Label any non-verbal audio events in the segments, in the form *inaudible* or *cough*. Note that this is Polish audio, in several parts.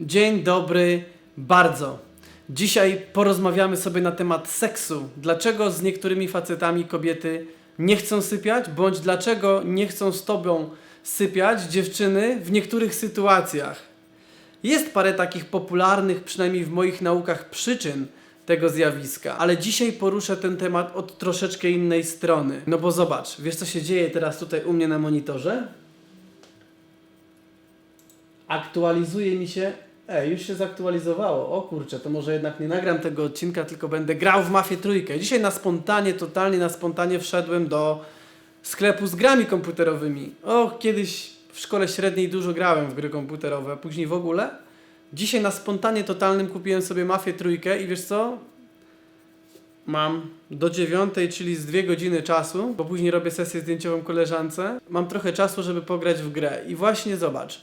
Dzień dobry bardzo. Dzisiaj porozmawiamy sobie na temat seksu. Dlaczego z niektórymi facetami kobiety nie chcą sypiać, bądź dlaczego nie chcą z tobą sypiać dziewczyny w niektórych sytuacjach. Jest parę takich popularnych, przynajmniej w moich naukach, przyczyn tego zjawiska, ale dzisiaj poruszę ten temat od troszeczkę innej strony. No bo zobacz, wiesz co się dzieje teraz tutaj u mnie na monitorze? Aktualizuje mi się. Ej, już się zaktualizowało. O kurczę, to może jednak nie nagram tego odcinka, tylko będę grał w Mafię Trójkę. Dzisiaj na spontanie, totalnie na spontanie wszedłem do sklepu z grami komputerowymi. O, kiedyś w szkole średniej dużo grałem w gry komputerowe, a później w ogóle. Dzisiaj na spontanie totalnym kupiłem sobie Mafię Trójkę i wiesz co? Mam do dziewiątej, czyli z dwie godziny czasu, bo później robię sesję zdjęciową koleżance. Mam trochę czasu, żeby pograć w grę. I właśnie zobacz.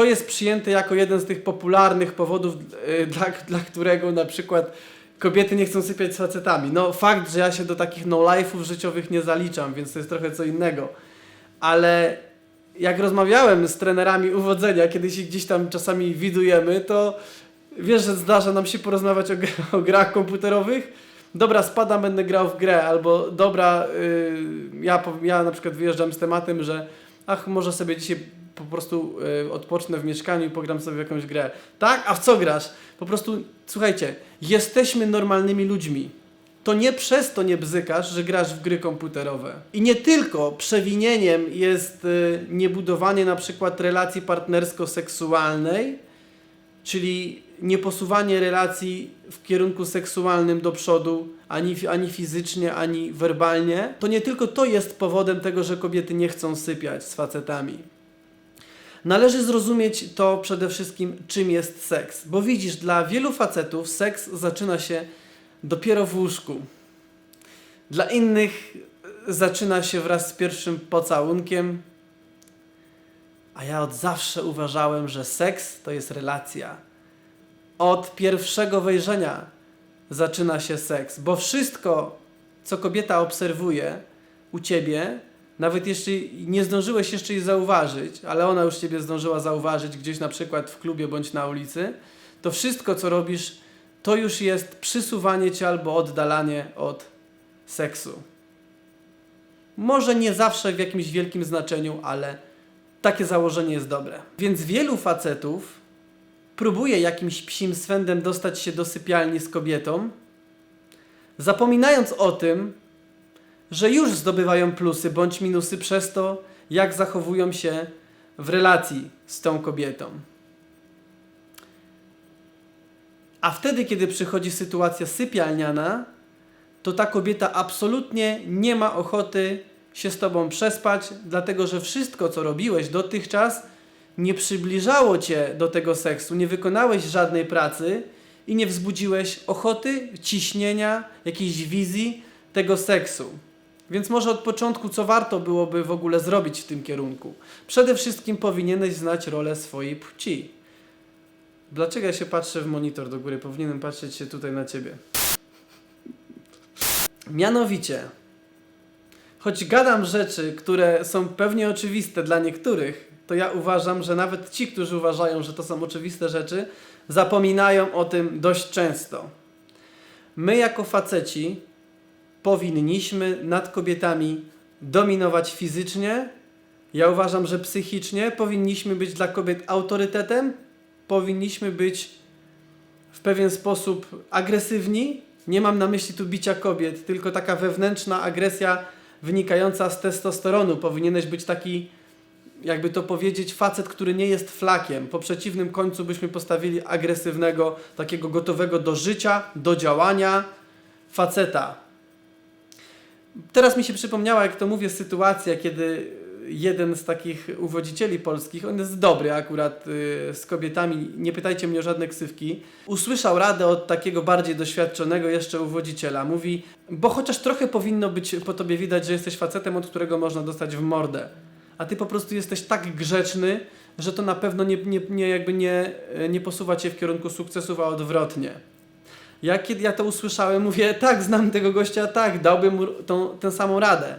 To jest przyjęte jako jeden z tych popularnych powodów, yy, dla, dla którego na przykład kobiety nie chcą sypiać z facetami. No fakt, że ja się do takich no-life'ów życiowych nie zaliczam, więc to jest trochę co innego. Ale jak rozmawiałem z trenerami uwodzenia, kiedy się gdzieś tam czasami widujemy, to wiesz, że zdarza nam się porozmawiać o, *laughs* o grach komputerowych. Dobra, spadam, będę grał w grę, albo dobra, yy, ja, ja na przykład wyjeżdżam z tematem, że ach, może sobie dzisiaj po prostu yy, odpocznę w mieszkaniu i pogram sobie jakąś grę. Tak? A w co grasz? Po prostu, słuchajcie, jesteśmy normalnymi ludźmi. To nie przez to nie bzykasz, że grasz w gry komputerowe. I nie tylko przewinieniem jest y, niebudowanie na przykład relacji partnersko-seksualnej, czyli nieposuwanie relacji w kierunku seksualnym do przodu, ani, ani fizycznie, ani werbalnie. To nie tylko to jest powodem tego, że kobiety nie chcą sypiać z facetami. Należy zrozumieć to przede wszystkim, czym jest seks. Bo widzisz, dla wielu facetów seks zaczyna się dopiero w łóżku. Dla innych zaczyna się wraz z pierwszym pocałunkiem. A ja od zawsze uważałem, że seks to jest relacja. Od pierwszego wejrzenia zaczyna się seks, bo wszystko, co kobieta obserwuje u ciebie, nawet jeśli nie zdążyłeś jeszcze jej zauważyć, ale ona już ciebie zdążyła zauważyć gdzieś na przykład w klubie bądź na ulicy, to wszystko, co robisz, to już jest przysuwanie cię albo oddalanie od seksu. Może nie zawsze w jakimś wielkim znaczeniu, ale takie założenie jest dobre. Więc wielu facetów próbuje jakimś psim swędem dostać się do sypialni z kobietą, zapominając o tym, że już zdobywają plusy bądź minusy przez to, jak zachowują się w relacji z tą kobietą. A wtedy, kiedy przychodzi sytuacja sypialniana, to ta kobieta absolutnie nie ma ochoty się z tobą przespać, dlatego że wszystko, co robiłeś dotychczas, nie przybliżało cię do tego seksu, nie wykonałeś żadnej pracy i nie wzbudziłeś ochoty, ciśnienia, jakiejś wizji tego seksu. Więc może od początku, co warto byłoby w ogóle zrobić w tym kierunku? Przede wszystkim powinieneś znać rolę swojej płci. Dlaczego ja się patrzę w monitor do góry? Powinienem patrzeć się tutaj na ciebie. Mianowicie, choć gadam rzeczy, które są pewnie oczywiste dla niektórych, to ja uważam, że nawet ci, którzy uważają, że to są oczywiste rzeczy, zapominają o tym dość często. My, jako faceci, powinniśmy nad kobietami dominować fizycznie. Ja uważam, że psychicznie powinniśmy być dla kobiet autorytetem, powinniśmy być w pewien sposób agresywni. Nie mam na myśli tu bicia kobiet, tylko taka wewnętrzna agresja wynikająca z testosteronu. Powinieneś być taki, jakby to powiedzieć, facet, który nie jest flakiem. Po przeciwnym końcu byśmy postawili agresywnego, takiego gotowego do życia, do działania faceta. Teraz mi się przypomniała, jak to mówię, sytuacja, kiedy jeden z takich uwodzicieli polskich, on jest dobry akurat y, z kobietami, nie pytajcie mnie o żadne ksywki, usłyszał radę od takiego bardziej doświadczonego jeszcze uwodziciela. Mówi, bo chociaż trochę powinno być po tobie widać, że jesteś facetem, od którego można dostać w mordę. A ty po prostu jesteś tak grzeczny, że to na pewno nie, nie, nie, jakby nie, nie posuwa cię w kierunku sukcesów, a odwrotnie. Ja kiedy ja to usłyszałem, mówię, tak, znam tego gościa, tak, dałbym mu tą, tę samą radę.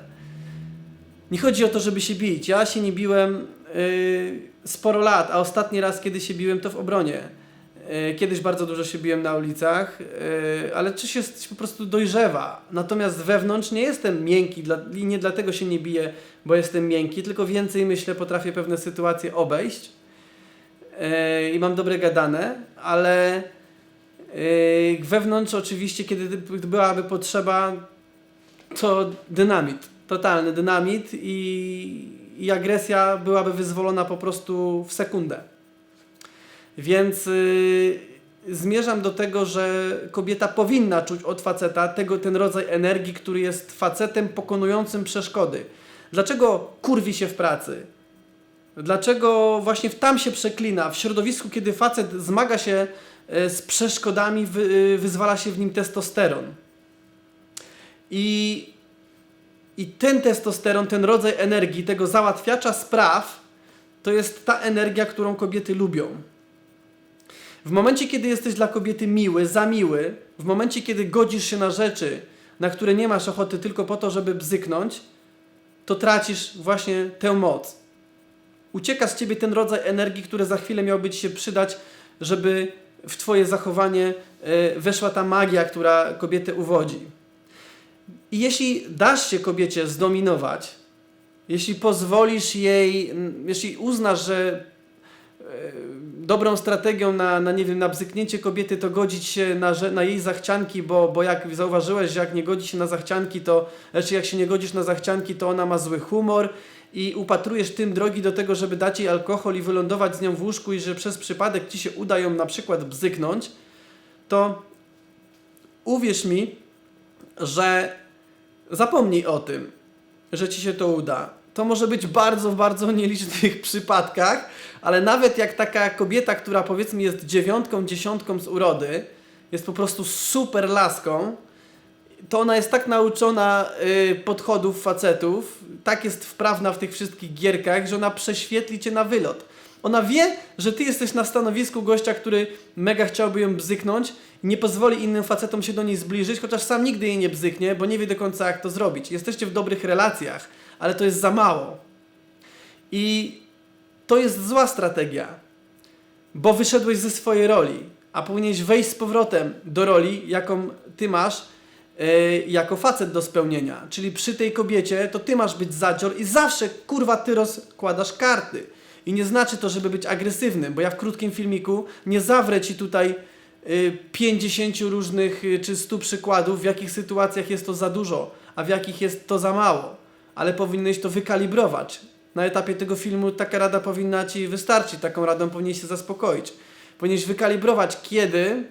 Nie chodzi o to, żeby się bić. Ja się nie biłem. Yy, sporo lat, a ostatni raz, kiedy się biłem, to w obronie. E, Kiedyś bardzo dużo się biłem na ulicach, e, ale czy się po prostu dojrzewa. Natomiast wewnątrz nie jestem miękki dla, i nie dlatego się nie biję, bo jestem miękki, tylko więcej myślę, potrafię pewne sytuacje obejść e, i mam dobre gadane, ale wewnątrz oczywiście, kiedy byłaby potrzeba, to dynamit, totalny dynamit i, i agresja byłaby wyzwolona po prostu w sekundę. Więc y, zmierzam do tego, że kobieta powinna czuć od faceta tego, ten rodzaj energii, który jest facetem pokonującym przeszkody. Dlaczego kurwi się w pracy? Dlaczego właśnie tam się przeklina? W środowisku, kiedy facet zmaga się z przeszkodami, wy, y, wyzwala się w nim testosteron. I, I ten testosteron, ten rodzaj energii, tego załatwiacza spraw, to jest ta energia, którą kobiety lubią. W momencie, kiedy jesteś dla kobiety miły, za miły, w momencie, kiedy godzisz się na rzeczy, na które nie masz ochoty tylko po to, żeby bzyknąć, to tracisz właśnie tę moc. Ucieka z ciebie ten rodzaj energii, który za chwilę miałby ci się przydać, żeby w twoje zachowanie e, weszła ta magia, która kobietę uwodzi. I jeśli dasz się kobiecie zdominować, jeśli pozwolisz jej, jeśli uznasz, że e, dobrą strategią na, na, nie wiem, na bzyknięcie kobiety to godzić się na, na jej zachcianki, bo, bo jak zauważyłeś, że jak nie godzi się na zachcianki, to znaczy jak się nie godzisz na zachcianki, to ona ma zły humor i upatrujesz tym drogi do tego, żeby dać jej alkohol i wylądować z nią w łóżku i że przez przypadek ci się uda ją na przykład bzyknąć, to uwierz mi, że zapomnij o tym, że ci się to uda. To może być bardzo, bardzo nielicznych *laughs* przypadkach, ale nawet jak taka kobieta, która powiedzmy jest dziewiątką, dziesiątką z urody, jest po prostu super laską, to ona jest tak nauczona y, podchodów facetów, tak jest wprawna w tych wszystkich gierkach, że ona prześwietli cię na wylot. Ona wie, że ty jesteś na stanowisku gościa, który mega chciałby ją bzyknąć i nie pozwoli innym facetom się do niej zbliżyć, chociaż sam nigdy jej nie bzyknie, bo nie wie do końca jak to zrobić. Jesteście w dobrych relacjach, ale to jest za mało. I to jest zła strategia, bo wyszedłeś ze swojej roli, a powinieneś wejść z powrotem do roli, jaką ty masz jako facet do spełnienia. Czyli przy tej kobiecie to ty masz być zadzior i zawsze kurwa ty rozkładasz karty. I nie znaczy to, żeby być agresywnym, bo ja w krótkim filmiku nie zawrę ci tutaj y, 50 różnych y, czy 100 przykładów, w jakich sytuacjach jest to za dużo, a w jakich jest to za mało. Ale powinieneś to wykalibrować. Na etapie tego filmu taka rada powinna ci wystarczyć, taką radą powinieneś się zaspokoić. Powinieneś wykalibrować, kiedy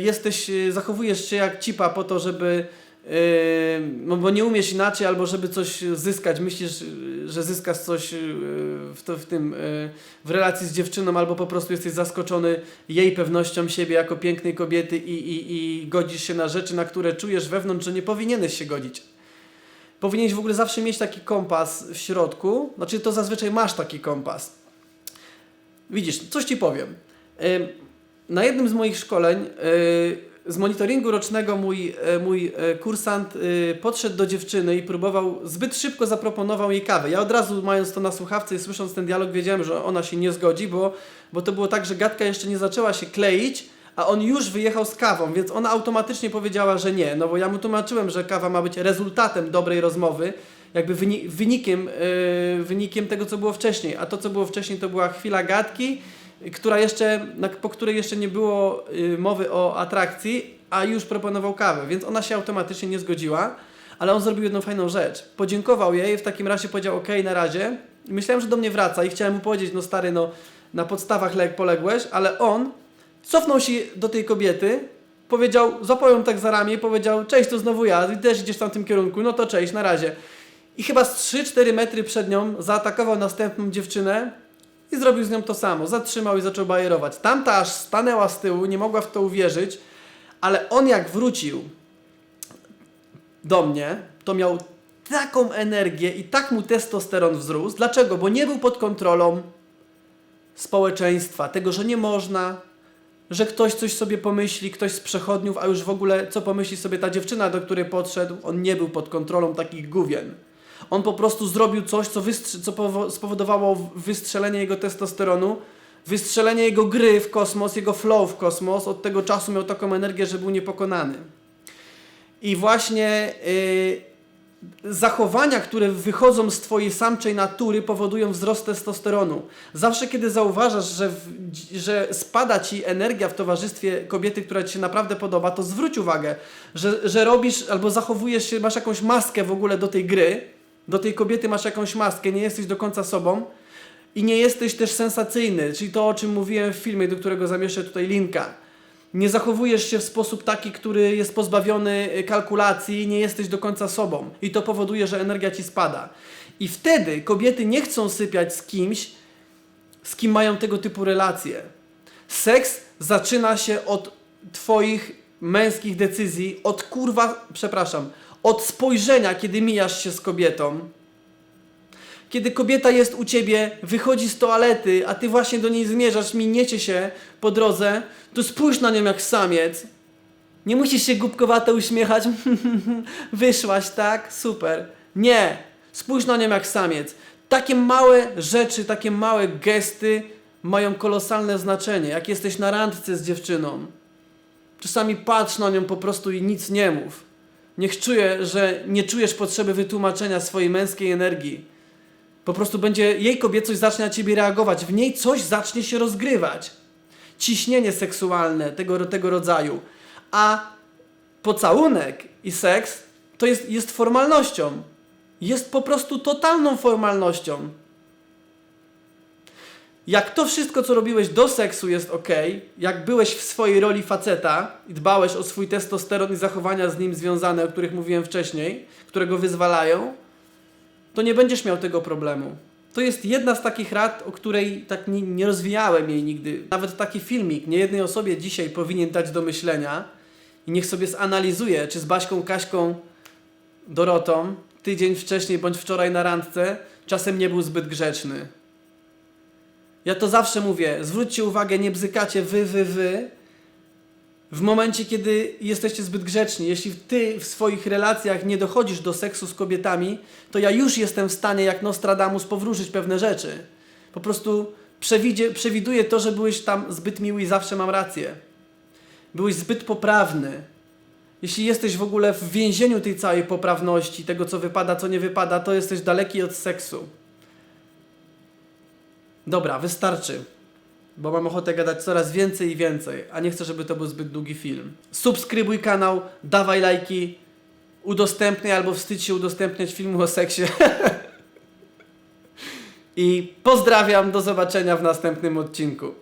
jesteś, y, zachowujesz się jak cipa po to, żeby Yy, no bo nie umiesz inaczej, albo żeby coś zyskać, myślisz, że zyskasz coś w, to, w tym, w relacji z dziewczyną, albo po prostu jesteś zaskoczony jej pewnością siebie jako pięknej kobiety i, i, i godzisz się na rzeczy, na które czujesz wewnątrz, że nie powinieneś się godzić. Powinieneś w ogóle zawsze mieć taki kompas w środku, znaczy to zazwyczaj masz taki kompas. Widzisz, coś ci powiem. Na jednym z moich szkoleń yy, z monitoringu rocznego mój, e, mój e, kursant podszedł do dziewczyny i próbował, zbyt szybko zaproponował jej kawę. Ja od razu mając to na słuchawce i słysząc ten dialog wiedziałem, że ona się nie zgodzi, bo, bo to było tak, że gadka jeszcze nie zaczęła się kleić, a on już wyjechał z kawą, więc ona automatycznie powiedziała, że nie. No bo ja mu tłumaczyłem, że kawa ma być rezultatem dobrej rozmowy, jakby wyni wynikiem, wynikiem tego, co było wcześniej. A to, co było wcześniej, to była chwila gadki, która jeszcze, po której jeszcze nie było y, mowy o atrakcji, a już proponował kawę, więc ona się automatycznie nie zgodziła, ale on zrobił jedną fajną rzecz. Podziękował jej, w takim razie powiedział ok, na razie. I myślałem, że do mnie wraca i chciałem mu powiedzieć, no stary, no na podstawach lek poległeś, ale on cofnął się do tej kobiety, powiedział, złapał ją tak za ramię i powiedział, cześć, to znowu ja, ty też idziesz w tamtym kierunku, no to cześć, na razie. I chyba z 3-4 metry przed nią zaatakował następną dziewczynę, i zrobił z nią to samo. Zatrzymał i zaczął bajerować. Tamta aż stanęła z tyłu, nie mogła w to uwierzyć, ale on jak wrócił do mnie, to miał taką energię i tak mu testosteron wzrósł. Dlaczego? Bo nie był pod kontrolą społeczeństwa, tego, że nie można, że ktoś coś sobie pomyśli, ktoś z przechodniów, a już w ogóle co pomyśli sobie ta dziewczyna, do której podszedł, on nie był pod kontrolą takich gówien. On po prostu zrobił coś, co, co powo- spowodowało wystrzelenie jego testosteronu, wystrzelenie jego gry w kosmos, jego flow w kosmos. Od tego czasu miał taką energię, że był niepokonany. I właśnie y, zachowania, które wychodzą z twojej samczej natury, powodują wzrost testosteronu. Zawsze, kiedy zauważasz, że, w, że spada ci energia w towarzystwie kobiety, która ci się naprawdę podoba, to zwróć uwagę, że, że robisz albo zachowujesz się, masz jakąś maskę w ogóle do tej gry, do tej kobiety masz jakąś maskę, nie jesteś do końca sobą i nie jesteś też sensacyjny, czyli to, o czym mówiłem w filmie, do którego zamieszczę tutaj linka. Nie zachowujesz się w sposób taki, który jest pozbawiony y, kalkulacji, nie jesteś do końca sobą. I to powoduje, że energia ci spada. I wtedy kobiety nie chcą sypiać z kimś, z kim mają tego typu relacje. Seks zaczyna się od twoich męskich decyzji, od kurwa, przepraszam, od spojrzenia, kiedy mijasz się z kobietą. Kiedy kobieta jest u ciebie, wychodzi z toalety, a ty właśnie do niej zmierzasz, miniecie się po drodze, to spójrz na nią jak samiec. Nie musisz się głupkowato uśmiechać. *laughs* Wyszłaś, tak? Super. Nie. Spójrz na nią jak samiec. Takie małe rzeczy, takie małe gesty mają kolosalne znaczenie. Jak jesteś na randce z dziewczyną, czasami patrz na nią po prostu i nic nie mów. Niech czuje, że nie czujesz potrzeby wytłumaczenia swojej męskiej energii. Po prostu będzie jej kobiecość zacznie na ciebie reagować, w niej coś zacznie się rozgrywać. Ciśnienie seksualne tego, tego rodzaju. A pocałunek i seks to jest, jest formalnością. Jest po prostu totalną formalnością. Jak to wszystko, co robiłeś do seksu jest ok, jak byłeś w swojej roli faceta i dbałeś o swój testosteron i zachowania z nim związane, o których mówiłem wcześniej, które go wyzwalają, to nie będziesz miał tego problemu. To jest jedna z takich rad, o której tak nie, nie rozwijałem jej nigdy. Nawet taki filmik niejednej osobie dzisiaj powinien dać do myślenia i niech sobie zanalizuje, czy z Baśką, Kaśką, Dorotą tydzień wcześniej bądź wczoraj na randce czasem nie był zbyt grzeczny. Ja to zawsze mówię, zwróćcie uwagę, nie bzykacie wy, wy, wy, w momencie, kiedy jesteście zbyt grzeczni, jeśli ty w swoich relacjach nie dochodzisz do seksu z kobietami, to ja już jestem w stanie, jak Nostradamus, powróżyć pewne rzeczy. Po prostu przewiduję to, że byłeś tam zbyt miły i zawsze mam rację. Byłeś zbyt poprawny. Jeśli jesteś w ogóle w więzieniu tej całej poprawności, tego co wypada, co nie wypada, to jesteś daleki od seksu. Dobra, wystarczy bo mam ochotę gadać coraz więcej i więcej, a nie chcę, żeby to był zbyt długi film. Subskrybuj kanał, dawaj lajki, udostępniaj albo wstydź się udostępniać filmu o seksie. *laughs* I pozdrawiam, do zobaczenia w następnym odcinku.